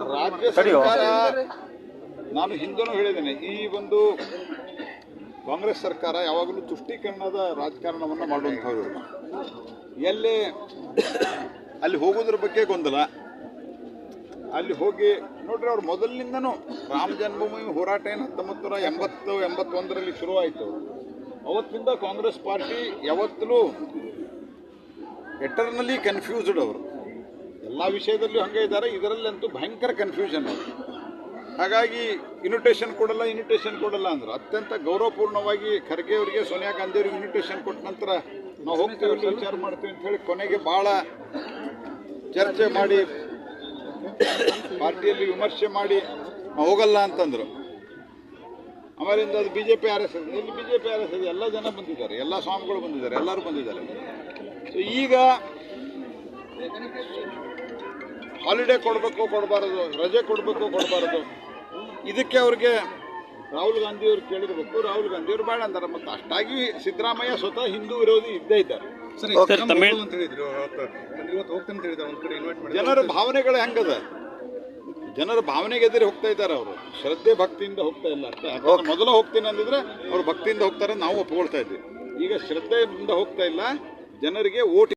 ರಾಜ್ಯ. ಸರ್ಕಾರ ನಾನು ಹಿಂದೂ ಹೇಳಿದ್ದೇನೆ ಈ ಒಂದು ಕಾಂಗ್ರೆಸ್ ಸರ್ಕಾರ ಯಾವಾಗಲೂ ತುಷ್ಟೀಕರಣದ ರಾಜಕಾರಣವನ್ನು ಮಾಡುವಂಥವ್ರು. ಎಲ್ಲಿ ಅಲ್ಲಿ ಹೋಗೋದ್ರ ಬಗ್ಗೆ ಗೊಂದಲ. ಅಲ್ಲಿ ಹೋಗಿ ನೋಡ್ರಿ ಅವ್ರು ಮೊದಲಿನಿಂದನೂ ರಾಮ ಜನ್ಮಭೂಮಿ ಹೋರಾಟ ಏನು ಹತ್ತೊಂಬತ್ತು ನೂರ ಎಂಬತ್ತು ಎಂಬತ್ತೊಂದರಲ್ಲಿ ಶುರುವಾಯಿತು ಅವತ್ತಿಂದ ಕಾಂಗ್ರೆಸ್ ಪಾರ್ಟಿ ಯಾವತ್ತಲೂ ಎಟರ್ನಲಿ ಕನ್ಫ್ಯೂಸ್ಡ್ ಅವರು. ಎಲ್ಲ ವಿಷಯದಲ್ಲೂ ಹಂಗೆ ಇದ್ದಾರೆ. ಇದರಲ್ಲಂತೂ ಭಯಂಕರ ಕನ್ಫ್ಯೂಷನ್ ಹಾಗಾಗಿ ಇನ್ವಿಟೇಷನ್ ಕೊಡಲ್ಲ ಇನ್ವಿಟೇಷನ್ ಕೊಡಲ್ಲ ಅಂದ್ರೆ. ಅತ್ಯಂತ ಗೌರವಪೂರ್ಣವಾಗಿ ಖರ್ಗೆ ಅವರಿಗೆ, ಸೋನಿಯಾ ಗಾಂಧಿ ಅವರಿಗೆ ಇನ್ವಿಟೇಷನ್ ಕೊಟ್ಟ ನಂತರ ನಾವು ಹೋಗ್ತೀವಿ ವಿಚಾರ ಮಾಡ್ತೀವಿ ಅಂತ ಹೇಳಿ ಕೊನೆಗೆ ಭಾಳ ಚರ್ಚೆ ಮಾಡಿ, ಪಾರ್ಟಿಯಲ್ಲಿ ವಿಮರ್ಶೆ ಮಾಡಿ ನಾವು ಹೋಗಲ್ಲ ಅಂತಂದ್ರು. ಆಮೇಲಿಂದ ಅದು B J P R S S, ಇಲ್ಲಿ B J P R S S ಎಲ್ಲ ಜನ ಬಂದಿದ್ದಾರೆ. ಎಲ್ಲ ಸ್ವಾಮಿಗಳು ಬಂದಿದ್ದಾರೆ, ಎಲ್ಲರೂ ಬಂದಿದ್ದಾರೆ. ಸೊ ಈಗ ಹಾಲಿಡೇ ಕೊಡಬೇಕು ಕೊಡಬಾರದು ರಜೆ ಕೊಡಬೇಕು ಕೊಡಬಾರದು. ಇದಕ್ಕೆ ಅವ್ರಿಗೆ ರಾಹುಲ್ ಗಾಂಧಿ ಅವ್ರು ಕೇಳಿರ್ಬೇಕು. ರಾಹುಲ್ ಗಾಂಧಿಯವ್ರು ಅವರು ಬೇಡ ಅಂತಾರೆ. ಮತ್ತು ಅಷ್ಟಾಗಿ ಸಿದ್ದರಾಮಯ್ಯ ಸ್ವತಃ ಹಿಂದೂ ವಿರೋಧಿ ಇದ್ದೇ ಇದ್ದಾರೆ. ಸರ್ ಸರ್, ಅಂತ ಹೇಳಿದ್ರು. ಅವತ್ತು ಇವತ್ತು ಹೋಗ್ತಾನೆ ಅಂತ ಹೇಳಿದ್ರು. ಒಂದ್ ಕಡೆ ಇನ್ವೈಟ್ ಮಾಡಿ ಜನರ ಭಾವನೆಗಳು ಹೆಂಗದ. ಜನರ ಭಾವನೆಗೆ ಎದುರು ಹೋಗ್ತಾ ಇದ್ದಾರೆ ಅವರು. ಶ್ರದ್ಧೆ ಭಕ್ತಿಯಿಂದ ಹೋಗ್ತಾ ಇಲ್ಲ ಅಂತ. ಮೊದಲು ಹೋಗ್ತೀನಿ ಅಂದಿದ್ರೆ ಅವ್ರು ಭಕ್ತಿಯಿಂದ ಹೋಗ್ತಾರೆ ನಾವು ಒಪ್ಕೊಳ್ತಾ ಇದ್ವಿ. ಈಗ ಶ್ರದ್ಧೆಯಿಂದ ಹೋಗ್ತಾ ಇಲ್ಲ. ಜನರಿಗೆ ಓಟ್